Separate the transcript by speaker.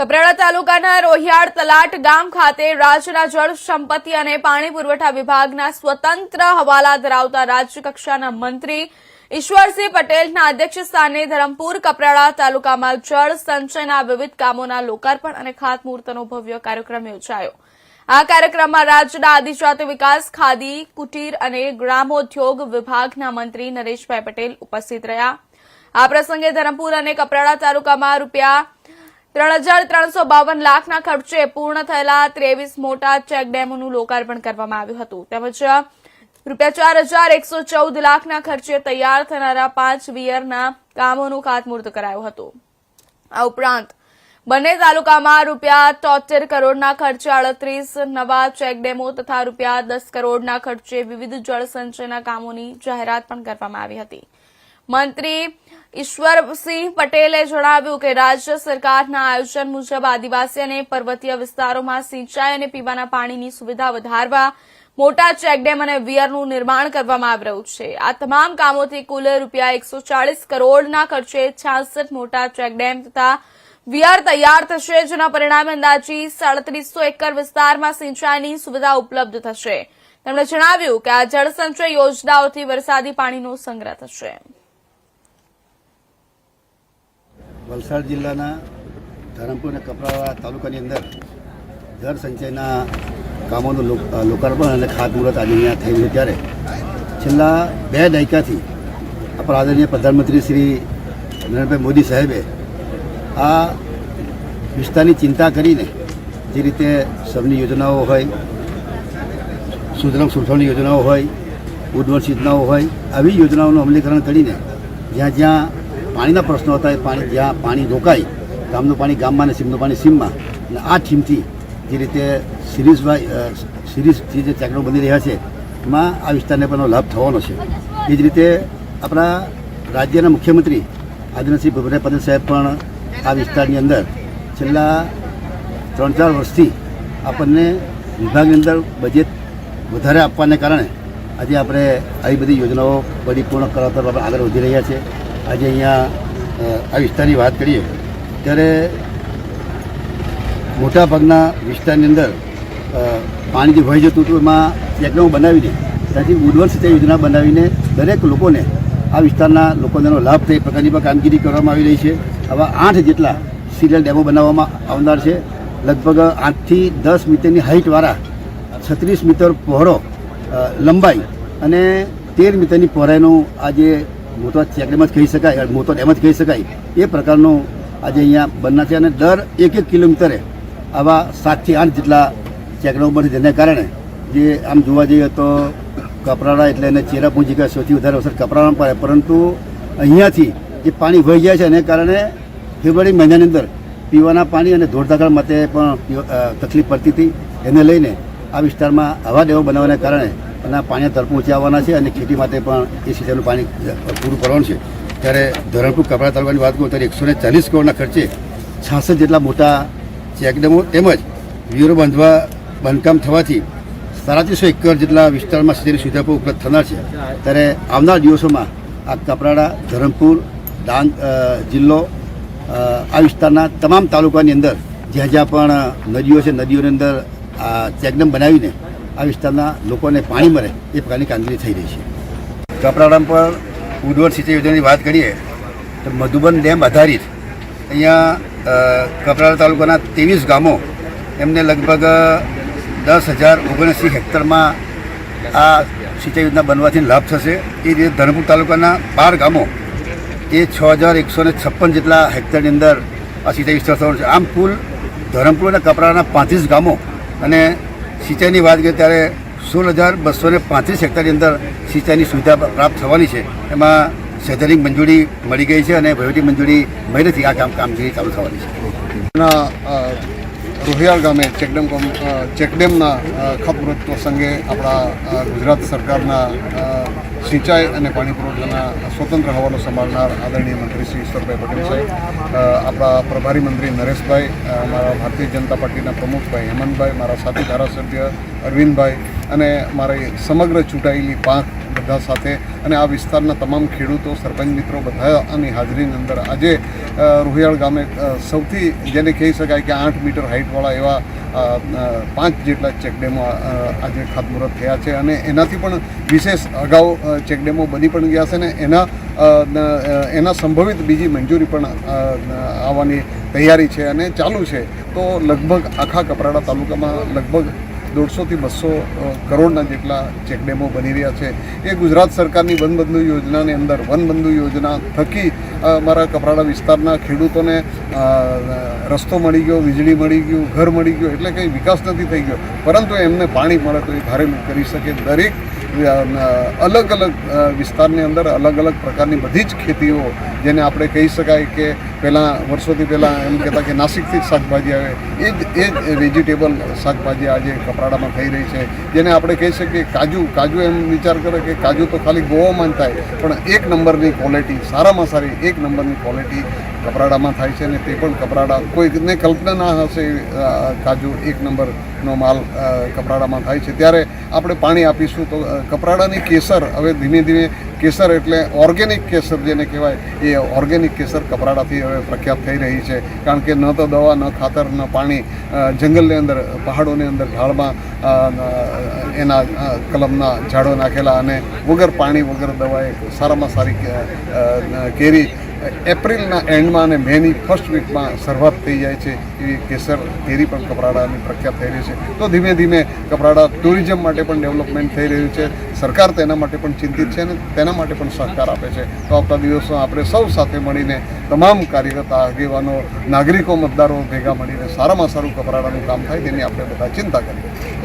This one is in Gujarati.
Speaker 1: કપરાડા તાલુકાના રોહિયાળ તલાટ ગામ ખાતે રાજ્યના જળ સંપત્તિ અને પાણી પુરવઠા વિભાગના સ્વતંત્ર હવાલા ધરાવતા રાજ્ય કક્ષાના મંત્રી ઈશ્વરસિંહ પટેલના અધ્યક્ષસ્થાને ધરમપુર, કપરાડા તાલુકામાં જળ સંચયના વિવિધ કામોના લોકાર્પણ અને ખાતમુહૂર્તનો ભવ્ય કાર્યક્રમ યોજાયો. આ કાર્યક્રમમાં રાજ્યના આદિજાતિ વિકાસ, ખાદી, કુટીર અને ગ્રામોદ્યોગ વિભાગના મંત્રી નરેશભાઈ પટેલ ઉપસ્થિત રહ્યા. આ પ્રસંગે ધરમપુર અને કપરાડા તાલુકામાં રૂપિયા ત્રણ હજાર ત્રણસો બાવન લાખના ખર્ચે પૂર્ણ થયેલા ત્રેવીસ મોટા ચેક લોકાર્પણ કરવામાં આવ્યું હતું. તેમજ, રૂપિયા ચાર હજાર એકસો ચૌદ લાખના ખર્ચે તૈયાર થનારા પાંચ વિયરના કામોનું ખાતમુહૂર્ત કરાયું હતું. આ ઉપરાંત, બંને તાલુકામાં રૂપિયા તોતેર કરોડના ખર્ચે અડત્રીસ નવા ચેકડેમો તથા રૂપિયા દસ કરોડના ખર્ચે વિવિધ જળ સંચયના કામોની જાહેરાત પણ કરવામાં આવી હતી. મંત્રી ઈશ્વરસિંહ પટેલે જણાવ્યું કે રાજ્ય સરકારના આયોજન મુજબ આદિવાસી અને પર્વતીય વિસ્તારોમાં સિંચાઈ અને પીવાના પાણીની સુવિધા વધારવા, મોટા ચેકડેમ અને વિયરનું નિર્માણ કરવામાં આવી રહ્યું છે. આ તમામ કામોથી કુલ રૂપિયા એકસો ચાળીસ કરોડના ખર્ચે છાસઠ મોટા ચેકડેમ તથા વિયર તૈયાર થશે, જેના પરિણામે અંદાજી સાડત્રીસો એકર વિસ્તારમાં સિંચાઈની સુવિધા ઉપલબ્ધ થશે. તેમણે જણાવ્યું કે આ જળસંચય યોજનાઓથી વરસાદી પાણીનો સંગ્રહ થશે.
Speaker 2: વલસાડ જિલ્લાના ધરમપુર અને કપરાવા તાલુકાની અંદર જળ સંચયના કામોનું લોકાર્પણ અને ખાતમુહૂર્ત આજે અહીંયા થઈ રહ્યું ત્યારે છેલ્લા બે દાયકાથી આપણા આદરણીય પ્રધાનમંત્રી શ્રી નરેન્દ્રભાઈ મોદી સાહેબે આ વિસ્તારની ચિંતા કરીને જે રીતે સબની યોજનાઓ હોય, સુજલામ સુફલામની યોજનાઓ હોય ઉદ્વર્ષ યોજનાઓ હોય, આવી યોજનાઓનું અમલીકરણ કરીને જ્યાં જ્યાં પાણીના પ્રશ્નો હતા, એ પાણી જ્યાં પાણી રોકાય ગામનું પાણી ગામમાં અને સીમનું પાણી સીમમાં. અને આ થીમથી જે રીતે સિરીઝભાઈ સિરીઝથી જે ચેકડો બની રહ્યા છે, એમાં આ વિસ્તારને પણ લાભ થવાનો છે. એ જ રીતે આપણા રાજ્યના મુખ્યમંત્રી આદરણીય શ્રી ભૂપેન્દ્ર પટેલ સાહેબ પણ આ વિસ્તારની અંદર છેલ્લા ત્રણ ચાર વર્ષથી આપણને વિભાગની અંદર બજેટ વધારે આપવાને કારણે આજે આપણે આવી બધી યોજનાઓ પરિપૂર્ણ કરવા તરફ આગળ વધી રહ્યા છે આજે અહીંયા આ વિસ્તારની વાત કરીએ, ત્યારે મોટાભાગના વિસ્તારની અંદર પાણી જે વહી જતું હતું એમાં ચેકડેમો બનાવીને ત્યાંથી ઉદ્વર સિંચાઈ યોજના બનાવીને દરેક લોકોને આ વિસ્તારના લોકોને લાભ થાય પ્રકારની પણ કામગીરી કરવામાં આવી રહી છે. આવા આઠ જેટલા સિરિયલ ડેમો બનાવવામાં આવનાર છે. લગભગ આઠથી દસ મીટરની હાઇટવાળા છત્રીસ મીટર પહોળો લંબાઈ અને તેર મીટરની પહોળાઈનું આ જે મોટો ચેકડેમ જ કહી શકાય મોટો ડેમ જ કહી શકાય. એ પ્રકારનું આજે અહીંયા બનના છે અને દર એક એક કિલોમીટરે આવા સાતથી આઠ જેટલા ચેકડેમો બને જેને કારણે જે આમ જોવા જઈએ તો કપરાડા એટલે એને ચેરાપુંજી કે સૌથી વધારે અસર કપરાડામાં પડે. પરંતુ અહીંયાથી જે પાણી વહી જાય છે, એને કારણે ફેબ્રુઆરી મહિનાની અંદર પીવાના પાણી અને ધોળધાકળ માટે પણ તકલીફ પડતી હતી. એને લઈને આ વિસ્તારમાં હવા દેવો બનાવવાને કારણે એના પાણી તરફ ઊંચા આવવાના છે અને ખેતી માટે પણ એ સિંચાઈનું પાણી પૂરું કરવાનું છે. ત્યારે ધરમપુર કપડા તાલુકાની વાત કરું ત્યારે એકસો ને ચાલીસ કરોડના ખર્ચે છાસઠ જેટલા મોટા ચેકડેમો તેમજ વીરો બાંધવા બાંધકામ થવાથી સાડત્રીસો એકર જેટલા વિસ્તારમાં સિંચાઈની સુવિધા પણ ઉપલબ્ધ થનાર છે. ત્યારે આવનાર દિવસોમાં આ કપરાડા ધરમપુર ડાંગ જિલ્લો આ વિસ્તારના તમામ તાલુકાની અંદર જ્યાં જ્યાં પણ નદીઓ છે, નદીઓની અંદર આ ચેકડેમ બનાવીને આ વિસ્તારના લોકોને પાણી મળે એ પ્રકારની કામગીરી થઈ રહી છે. કપરાડામ પર ઉદવર સિંચાઈ યોજનાની વાત કરીએ, તો મધુબન ડેમ આધારિત અહીંયા કપરાડા તાલુકાના ત્રેવીસ ગામો એમને લગભગ દસ હજાર ઓગણસી હેક્ટરમાં આ સિંચાઈ યોજના બનવાથી લાભ થશે. એ રીતે ધરમપુર તાલુકાના બાર ગામો એ છ હજાર એકસો ને છપ્પન જેટલા હેક્ટરની અંદર આ સિંચાઈ વિસ્તાર થવાનો છે. આમ કુલ ધરમપુર અને કપરાડાના પાંત્રીસ ગામો અને સિંચાઈની વાત કરીએ ત્યારે સોળ હજાર બસો ને પાંત્રીસ હેક્ટરની અંદર સિંચાઈની સુવિધા પ્રાપ્ત થવાની છે. એમાં સૈદ્ધાંતિક મંજૂરી મળી ગઈ છે અને વહીવટી મંજૂરી મળીથી આ કામ કામગીરી ચાલુ થવાની છે.
Speaker 3: રોહિયાળ ગામે ચેકડેમ ચેકડેમના ખપ ખાતમુહૂર્ત પ્રસંગે આપણા ગુજરાત સરકારના સિંચાઈ અને પાણી પુરવઠાના સ્વતંત્ર હવાલો સંભાળનાર આદરણીય મંત્રી શ્રી ઈશ્વરભાઈ પટેલ સાહેબ આપણા પ્રભારી મંત્રી નરેશભાઈ મારા ભારતીય જનતા પાર્ટીના પ્રમુખભાઈ હેમંતભાઈ, મારા સાથી ધારાસભ્ય અરવિંદભાઈ અને મારી સમગ્ર ચૂંટાયેલી પાંખ બધા સાથે અને આ વિસ્તારના તમામ ખેડૂતો, સરપંચ મિત્રો બધાની હાજરીની અંદર આજે રોહિયાળ ગામે સૌથી જેને કહી શકાય કે આઠ મીટર હાઇટવાળા એવા પાંચ જેટલા ચેકડેમો આજે ખાતમુહૂર્ત થયા છે અને એનાથી પણ વિશેષ અગાઉ ચેકડેમો બની પણ ગયા છે ને એના એના સંભવિત બીજી મંજૂરી પણ આવવાની તૈયારી છે અને ચાલુ છે. તો લગભગ આખા કપરાડા તાલુકામાં લગભગ દોઢસોથી બસો કરોડના જેટલા ચેકડેમો બની રહ્યા છે. એ ગુજરાત સરકારની વનબંધુ યોજનાની અંદર, વનબંધુ યોજના થકી અમારા મારા કપરાડા વિસ્તારના ખેડૂતોને રસ્તો મળી ગયો, વીજળી મળી ગયું, ઘર મળી ગયું, એટલે કંઈ વિકાસ નથી થઈ ગયો. પરંતુ એમને પાણી મળે તો એ ભારે કરી શકે. દરેક અલગ અલગ વિસ્તારની અંદર અલગ અલગ પ્રકારની બધી જ ખેતીઓ, જેને આપણે કહી શકાય કે પહેલાં વર્ષોથી પહેલાં એમ કહેતા કે નાસિકથી જ શાકભાજી આવે. એ જ એ જ વેજીટેબલ શાકભાજી આજે કપરાડામાં થઈ રહી છે. જેને આપણે કહી શકીએ કાજુ કાજુ એમ વિચાર કરે કે કાજુ તો ખાલી ગોવામાં થાય, પણ એક નંબરની ક્વોલિટી સારામાં સારી એક નંબરની ક્વોલિટી કપરાડામાં થાય છે અને તે પણ કપરાડા, કોઈને કલ્પના ના હશે કાજુ એક નંબરનો માલ કપરાડામાં થાય છે. ત્યારે આપણે પાણી આપીશું તો કપરાડાની કેસર હવે ધીમે ધીમે કેસર એટલે ઓર્ગેનિક કેસર જેને કહેવાય, એ ઓર્ગેનિક કેસર કપરાડાથી હવે પ્રખ્યાત થઈ રહી છે. કારણ કે ન તો દવા, ન ખાતર, ન પાણી જંગલની અંદર, પહાડોની અંદર ઢાળમાં એના કલમના ઝાડો નાખેલા અને વગર પાણી, વગર દવાએ સારામાં સારી કેરી એપ્રિલના એન્ડમાં અને મેની ફર્સ્ટ વીકમાં શરૂઆત થઈ જાય છે એવી કેસર કેરી પણ કપરાડાની પ્રખ્યાત થઈ રહી છે. તો ધીમે ધીમે કપરાડા ટુરિઝમ માટે પણ ડેવલપમેન્ટ થઈ રહ્યું છે. સરકાર તેના માટે પણ ચિંતિત છે અને તેના માટે પણ સહકાર આપે છે. તો આવતા દિવસોમાં આપણે સૌ સાથે મળીને તમામ કાર્યરત આગેવાનો, નાગરિકો, મતદારો ભેગા મળીને સારામાં સારું કપરાડાનું કામ થાય તેની આપણે બધા ચિંતા કરીએ.